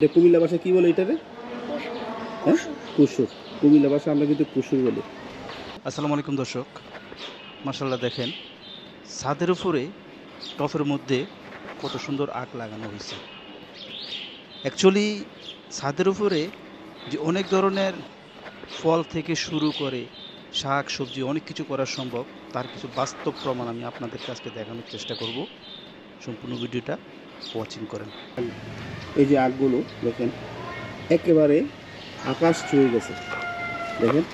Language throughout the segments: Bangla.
এটা কুমিল্লা ভাষা কি বলে এটারে? হ্যাঁ? কুসুর। কুমিল্লা ভাষা আমরা কিন্তু কুসুর বলি। আসসালামু আলাইকুম দর্শক। মার্শাল্লাহ দেখেন ছাদের উপরে টফের মধ্যে কত সুন্দর আগ লাগানো হয়েছে। অ্যাকচুয়ালি ছাদের উপরে যে অনেক ধরনের ফল থেকে শুরু করে শাক সবজি অনেক কিছু করা সম্ভব তার কিছু বাস্তব প্রমাণ আমি আপনাদের কাছকে দেখানোর চেষ্টা করব। সম্পূর্ণ ভিডিওটা। ওয়াচিং করেন। এই যে আগগুলো দেখেন একেবারে আকাশ ছুঁয়ে গেছে। দেখেন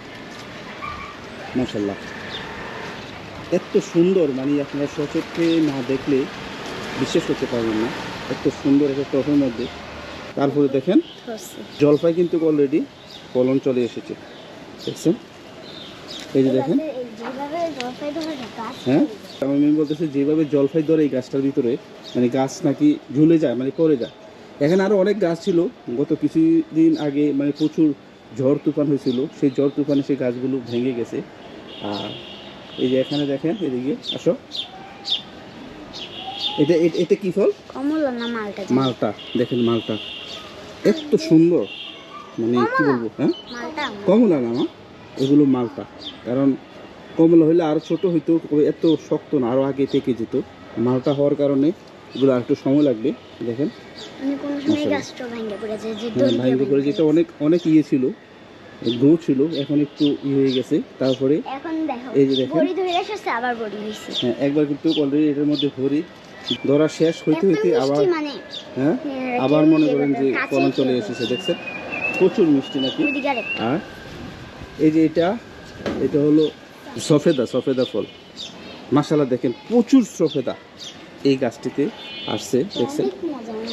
মাসাল্লাহ এত সুন্দর মানে আপনারা সচক্ষে না দেখলে বিশ্বাস করতে পারবেন না। এত সুন্দর একটা টফের মধ্যে। তারপরে দেখেন জলপাই কিন্তু অলরেডি ফলন চলে এসেছে। দেখছেন? এই যে দেখেন। হ্যাঁ? মেয়ে বলতেছে যেভাবে জলফাই ধরে এই গাছটার ভিতরে মানে গাছ নাকি ঝুলে যায় মানে পড়ে যায়। এখানে আরও অনেক গাছ ছিল। গত কিছুদিন আগে মানে প্রচুর ঝড় তুফান হয়েছিল। সেই ঝড় তুফানে সেই গাছগুলো ভেঙে গেছে। আর এই যে এখানে দেখেন এদিকে আসো। এটা এটা কি ফল? কমলা মালটা? মালটা। দেখেন মালটা। এত সুন্দর। মানে কি বলব হ্যাঁ? কমলা না এগুলো মালটা। কারণ কমলা হলে আরও ছোটো হইতো এত শক্ত না আরও আগে থেকে যেত মালটা হওয়ার কারণে এগুলো আর একটু সময় লাগবে দেখেন আমি কোন সময় মাশাআল্লাহ। গাছটা ভেঙে পড়েছে যে হ্যাঁ, দড়ি ভাইঙ্গ দিয়ে করে ভেঙে যেটা অনেক অনেক ইয়ে ছিল গ্রো ছিল এখন একটু ইয়ে হয়ে গেছে তারপরে এই যে দেখেন। হ্যাঁ, একবার কিন্তু অলরেডি এটার মধ্যে ভরি ধরা শেষ হইতে হইতে আবার মানে হ্যাঁ হ্যাঁ, আবার মনে করেন যে কলম চলে এসেছে দেখছেন প্রচুর মিষ্টি নাকি। আর এই যে এটা এটা হলো সফেদা সফেদা ফল। মাসালা দেখেন প্রচুর সফেদা এই গাছটিতে আসছে দেখছেন।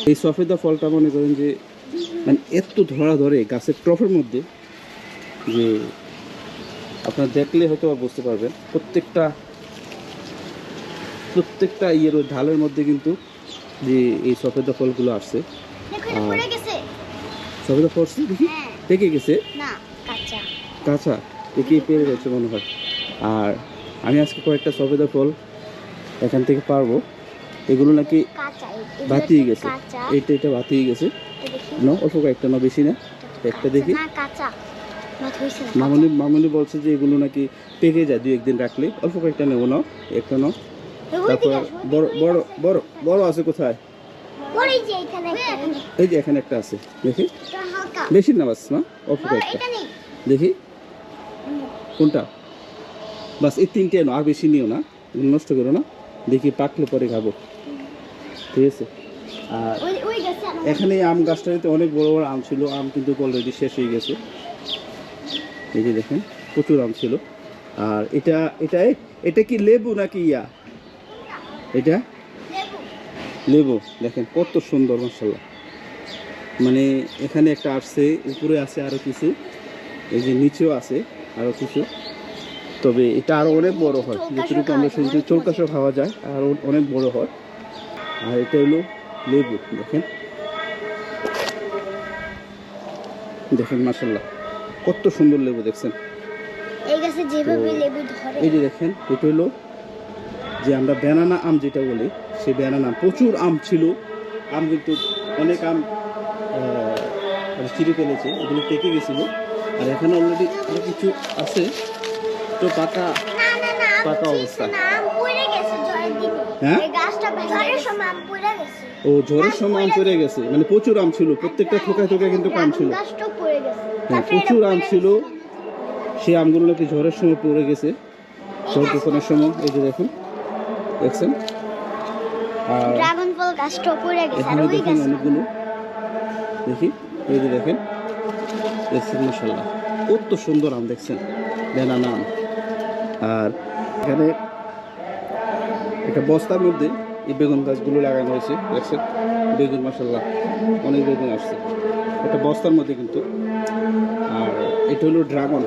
এই সফেদা ফলটা মনে করেন যে মানে এত ধরা ধরে গাছের টফের মধ্যে যে আপনারা দেখলে হয়তো বা বুঝতে পারবেন প্রত্যেকটা প্রত্যেকটা ইয়ের ওই ঢালের মধ্যে কিন্তু যে এই সফেদা ফলগুলো আসছে। আর- সফেদা ফলছে দেখি হ্যাঁ। পেকে গেছে? কাঁচা? একেই পেরে গেছে মনে হয়। আর আমি আজকে কয়েকটা সফেদা ফল এখান থেকে পারব। এগুলো নাকি বাতিয়ে গেছে। এইটা এটা বাতিয়ে গেছে। না অল্প কয়েকটা না বেশি না। একটা দেখি। না না মামনি মামনি বলছে যে এগুলো নাকি পেকে যায় দুই একদিন রাখলে। অল্প কয়েকটা নেব নাও একটা নাও। তারপর বড় বড় বড় বড় আছে কোথায়? এই যে। এখানে একটা আছে। দেখি। বেশি না বাস না? অল্প কয়েকটা। দেখি। কোনটা? বাস এই তিনটে নাও আর বেশি নিও না এগুলো নষ্ট করো না। দেখি পাকলে পরে খাব। ঠিক আছে? আর এখানে আম গাছটাতে অনেক বড় বড় আম ছিল আম কিন্তু অলরেডি শেষ হয়ে গেছে। এই যে দেখেন প্রচুর আম ছিল। আর এটা এটা এটা কি লেবু নাকি ইয়া? এটা? লেবু। দেখেন কত সুন্দর মাসাল্লাহ মানে এখানে একটা আসছে উপরে আছে আরও কিছু। এই যে নিচেও আছে আরও কিছু। তবে এটা আরও অনেক বড় হয়। যতটুকু আমরা শুনছি চৌকাশও খাওয়া যায় আর অনেক বড় হয়। আর এটা হলো লেবু দেখেন। দেখেন মাসাল্লাহ কত সুন্দর লেবু দেখছেন? এই যে দেখেন এটা হলো যে আমরা ব্যানানা আম যেটা বলি সেই ব্যানানা আম। প্রচুর আম ছিল। আম কিন্তু অনেক আম মানে ফেলেছে এগুলো পেকে গেছিল। আর এখানে অলরেডি কিছু আছে। তো পাকা পাকা অবস্থা। হ্যাঁ? গাছটা। ও ঝড়ের সময় আম পড়ে গেছে মানে প্রচুর আম ছিল প্রত্যেকটা থোকায় থোকায় কিন্তু আম ছিল। হ্যাঁ, প্রচুর আম ছিল। সেই আমগুলো নাকি ঝড়ের সময় পড়ে গেছে ঝড় তুফানের সময় এই যে দেখুন দেখছেন আর ড্রাগন ফল গাছটাও পড়ে গেছে আর ওই গাছ অনেকগুলো দেখি এই যে দেখেন দেখছেন মশাল্লাহ কত সুন্দর আম দেখছেন বেনানা আম আর এখানে একটা বস্তার মধ্যে এই বেগুন গাছগুলো লাগানো হয়েছে, দেখছেন? বেগুন মশাল্লাহ অনেক বেগুন আসছে। একটা বস্তার মধ্যে কিন্তু। আর এটা হলো ড্রাগন।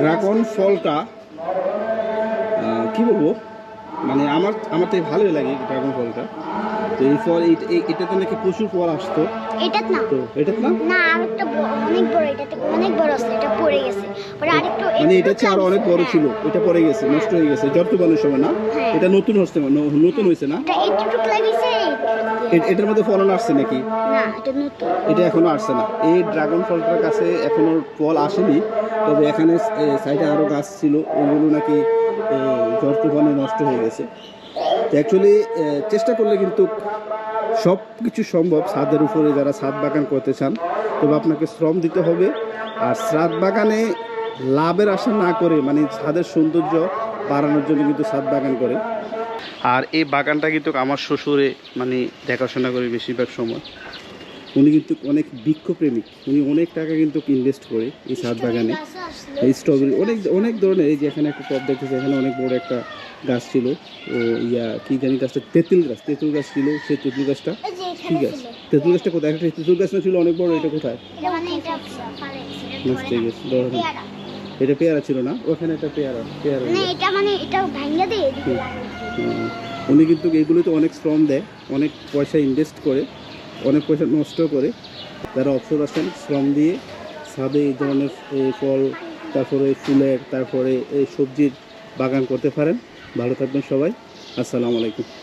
ড্রাগন ফলটা কি বলব? মানে আমার আমার তো ভালোই লাগে ড্রাগন ফলটা। তো এই ফল এটাতে নাকি প্রচুর ফল আসতো? এটা না। তো এটা না? না আরেকটা অনেক বড় এটা থেকে অনেক বড় আছে এটা পড়ে গেছে। পরে আরেকটু মানে এটা আরও অনেক বড় হ্যাঁ। ছিল এটা পড়ে গেছে নষ্ট হয়ে গেছে সময় না? হ্যাঁ। এটা নতুন হচ্ছে নতুন হয়েছে না? এটা একটু লাগিয়েছে এটার মধ্যে ফলন আসছে নাকি? না এটা নতুন। এটা এখনও আসছে না। এই ড্রাগন ফলটার কাছে এখনও ফল আসেনি তবে এখানে সাইডে আরও গাছ ছিল ওগুলো নাকি ঝড় নষ্ট হয়ে গেছে। অ্যাকচুয়ালি চেষ্টা করলে কিন্তু সব কিছু সম্ভব ছাদের উপরে যারা ছাদ বাগান করতে চান। তবে আপনাকে শ্রম দিতে হবে। আর ছাদ বাগানে লাভের আশা না করে মানে ছাদের সৌন্দর্য বাড়ানোর জন্য কিন্তু ছাদ বাগান করে আর এই বাগানটা কিন্তু আমার শ্বশুরে মানে দেখাশোনা করে বেশিরভাগ সময়। উনি কিন্তু অনেক বৃক্ষপ্রেমিক উনি অনেক টাকা কিন্তু ইনভেস্ট করে এই ছাদ বাগানে। এই স্ট্রবেরি অনেক অনেক ধরনের এই যে এখানে একটা টপ দেখতেছে এখানে অনেক বড় একটা গাছ ছিল। ও ইয়া কি জানি গাছটা তেঁতুল গাছ তেঁতুল গাছ ছিল সেই তেঁতুল গাছটা। ঠিক আছে। তেঁতুল গাছটা কোথায়? একটা তেঁতুল গাছ না ছিল অনেক বড় এটা কোথায়? এটা মানে। পেয়ারা। ছিল না? ওখানে একটা পেয়ারা পেয়ারা মানে এটা মানে এটা ভাঙিয়ে দিয়ে। উনি কিন্তু এইগুলোতে অনেক শ্রম দেয় অনেক পয়সা ইনভেস্ট করে। অনেক পয়সা নষ্ট করে। তারা অবসর আছেন, শ্রম দিয়ে ছাদে এই ধরনের ফল, তারপরে ফুলের, তারপরে এই সবজির বাগান করতে পারেন। ভালো থাকবেন সবাই। আসসালামু আলাইকুম।